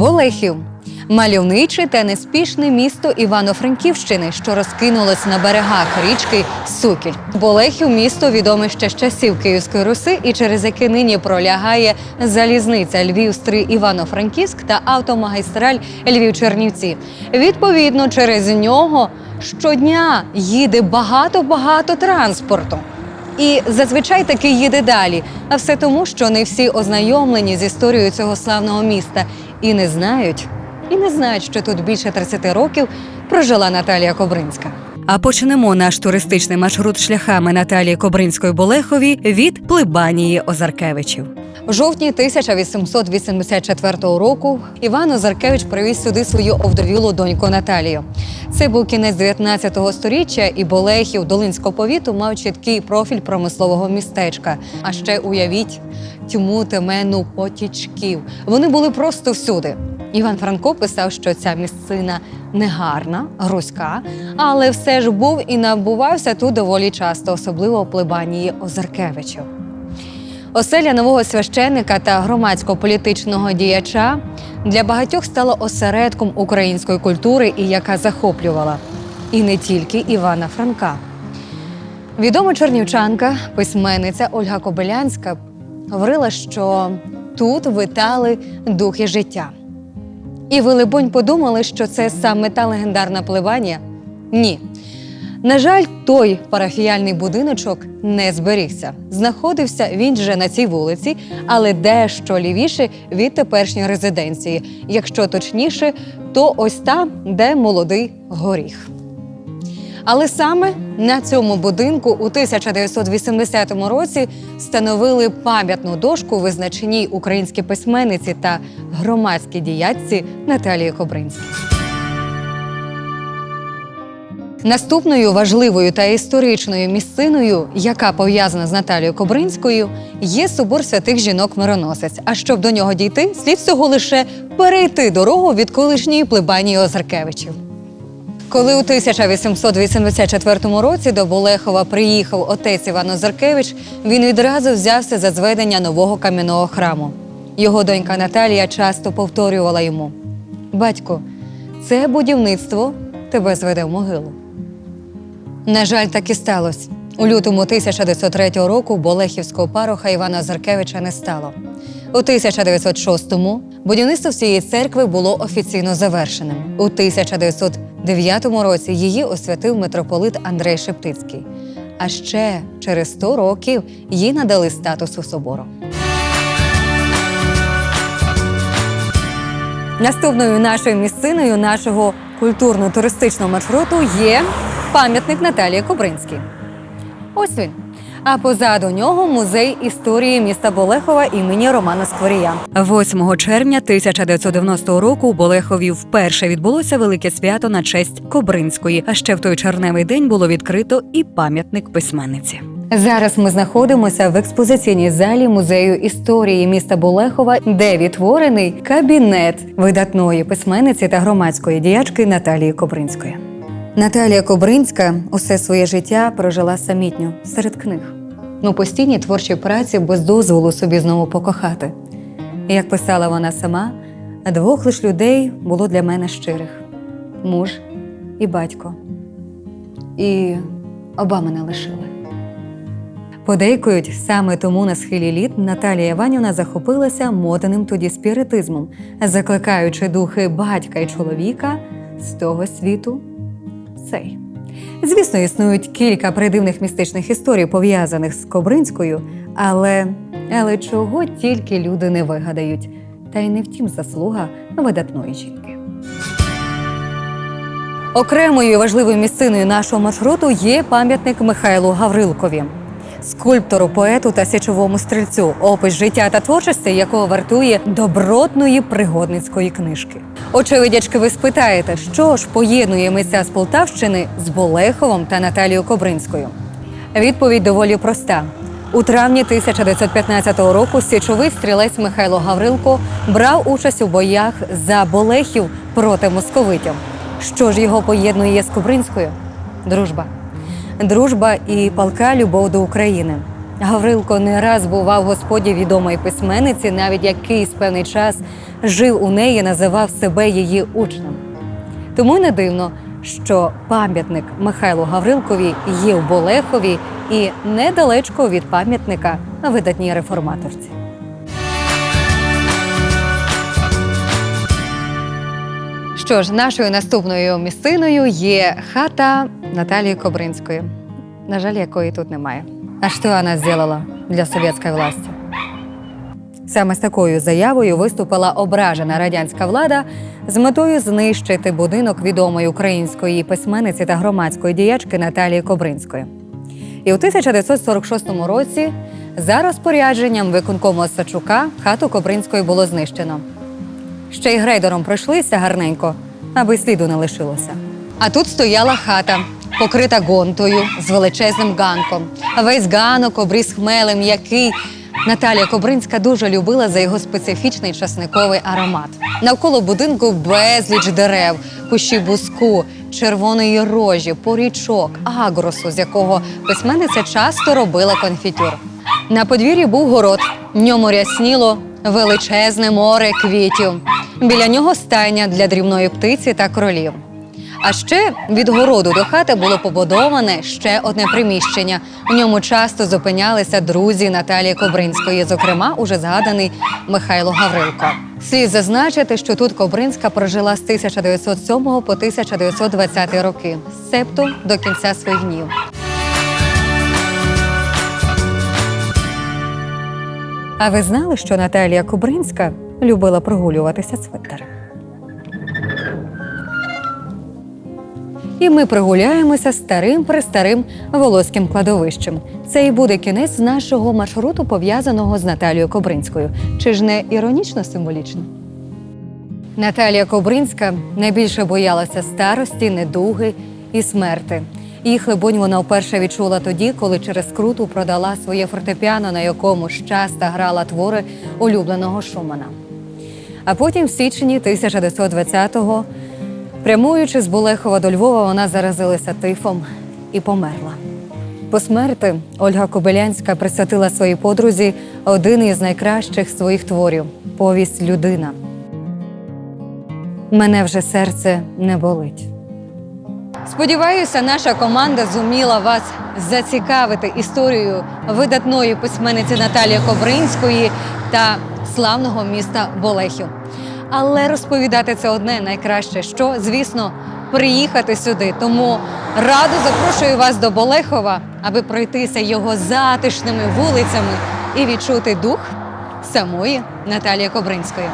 Болехів. Мальовниче та неспішне місто Івано-Франківщини, що розкинулось на берегах річки Сукіль. Болехів місто відоме ще з часів Київської Руси і через яке нині пролягає залізниця Львів стри Івано-Франківськ та автомагістраль Львів-Чернівці. Відповідно, через нього щодня їде багато-багато транспорту. І зазвичай таки їде далі. А все тому, що не всі ознайомлені з історією цього славного міста і не знають, і не знають, що тут більше 30 років прожила Наталія Кобринська. А почнемо наш туристичний маршрут шляхами Наталії Кобринської Болехові від Плебанії Озаркевичів. В жовтні 1884 року Іван Озаркевич привіз сюди свою овдовілу доньку Наталію. Це був кінець 19 століття, і Болехів Долинського повіту мав чіткий профіль промислового містечка. А ще уявіть тьму темену потічків. Вони були просто всюди. Іван Франко писав, що ця місцина негарна, грузька, але все ж був і набувався тут доволі часто, особливо у плебанії Озаркевичів. Оселя нового священника та громадського політичного діяча для багатьох стала осередком української культури і яка захоплювала і не тільки Івана Франка. Відома чернівчанка, письменниця Ольга Кобилянська говорила, що тут витали духи життя. І ви, либонь, подумали, що це саме та легендарна пливання? Ні. На жаль, той парафіяльний будиночок не зберігся. Знаходився він же на цій вулиці, але дещо лівіше від теперішньої резиденції. Якщо точніше, то ось там, де молодий горіх. Але саме на цьому будинку у 1980 році встановили пам'ятну дошку визначеній українській письменниці та громадській діячці Наталії Кобринській. Наступною важливою та історичною місциною, яка пов'язана з Наталією Кобринською, є собор святих жінок Мироносець. А щоб до нього дійти, слід всього лише перейти дорогу від колишньої плебанії Озаркевичів. Коли у 1884 році до Болехова приїхав отець Іван Озаркевич, він відразу взявся за зведення нового кам'яного храму. Його донька Наталія часто повторювала йому: Батько, це будівництво тебе зведе в могилу. На жаль, так і сталося. У лютому 1903 року Болехівського пароха Івана Заркевича не стало. У 1906-му будівництво всієї церкви було офіційно завершеним. У 1909 році її освятив митрополит Андрей Шептицький. А ще через 100 років їй надали статусу собору. Наступною нашою місциною нашого культурно-туристичного маршруту є пам'ятник Наталії Кобринській. Ось він. А позаду нього музей історії міста Болехова імені Романа Скворія. 8 червня 1990 року у Болехові вперше відбулося велике свято на честь Кобринської. А ще в той червневий день було відкрито і пам'ятник письменниці. Зараз ми знаходимося в експозиційній залі музею історії міста Болехова, де відтворений кабінет видатної письменниці та громадської діячки Наталії Кобринської. Наталія Кобринська усе своє життя прожила самітньо серед книг. У постійній творчій праці без дозволу собі знову покохати. Як писала вона сама, двох лиш людей було для мене щирих: муж і батько. І оба мене лишили. Подейкують, саме тому на схилі літ Наталія Іванівна захопилася модним тоді спіритизмом, закликаючи духи батька і чоловіка з того світу цей. Звісно, існують кілька придивних містичних історій, пов'язаних з Кобринською, але, але чого тільки люди не вигадають, та й не втім заслуга видатної жінки. Окремою важливою місциною нашого маршруту є пам'ятник Михайлу Гаврилкові, скульптору, поету та січовому стрільцю, опис життя та творчості, якого вартує добротної пригодницької книжки. Очевидячки, ви спитаєте, що ж поєднує митця з Полтавщини з Болеховим та Наталією Кобринською? Відповідь доволі проста. У травні 1915 року січовий стрілець Михайло Гаврилко брав участь у боях за Болехів проти московитів. Що ж його поєднує з Кобринською? Дружба. Дружба і палка любов до України. Гаврилко не раз бував господі відомої письменниці, навіть якийсь певний час жив у неї, називав себе її учнем. Тому не дивно, що пам'ятник Михайлу Гаврилкові є в Болехові і недалечко від пам'ятника видатній реформаторці. Що ж, нашою наступною місциною є хата Наталії Кобринської, на жаль, якої тут немає. А що вона зробила для совєтської власті? Саме з такою заявою виступила ображена радянська влада з метою знищити будинок відомої української письменниці та громадської діячки Наталії Кобринської. І у 1946 році, за розпорядженням виконкому Осадчука, хату Кобринської було знищено. Ще й грейдером пройшлися гарненько, аби сліду не лишилося. А тут стояла хата, покрита гонтою з величезним ганком. Весь ганок обріз хмелем, який Наталія Кобринська дуже любила за його специфічний часниковий аромат. Навколо будинку безліч дерев, кущі буску, червоної рожі, порічок, агросу, з якого письменниця часто робила конфітюр. На подвір'ї був город, в ньому рясніло величезне море квітів. Біля нього стайня для дрібної птиці та кролів. А ще від городу до хати було побудоване ще одне приміщення. В ньому часто зупинялися друзі Наталії Кобринської, зокрема, уже згаданий Михайло Гаврилко. Слід зазначити, що тут Кобринська прожила з 1907 по 1920 роки, себто до кінця своїх днів. А ви знали, що Наталія Кубринська любила прогулюватися цвинтарем? І ми прогуляємося старим престарим волоським кладовищем. Це і буде кінець нашого маршруту, пов'язаного з Наталією Кобринською. Чи ж не іронічно символічно? Наталія Кобринська найбільше боялася старості, недуги і смерти. Їх, либонь, вона вперше відчула тоді, коли через круту продала своє фортепіано, на якому щаста грала твори улюбленого Шумана. А потім, в січні 1920-го, прямуючи з Болехова до Львова, вона заразилася тифом і померла. По смерти Ольга Кобилянська присвятила своїй подрузі один із найкращих своїх творів повість Людина. Мене вже серце не болить. Сподіваюся, наша команда зуміла вас зацікавити історією видатної письменниці Наталії Кобринської та славного міста Болехів. Але розповідати це одне найкраще, що, звісно, приїхати сюди. Тому радо запрошую вас до Болехова, аби пройтися його затишними вулицями і відчути дух самої Наталії Кобринської.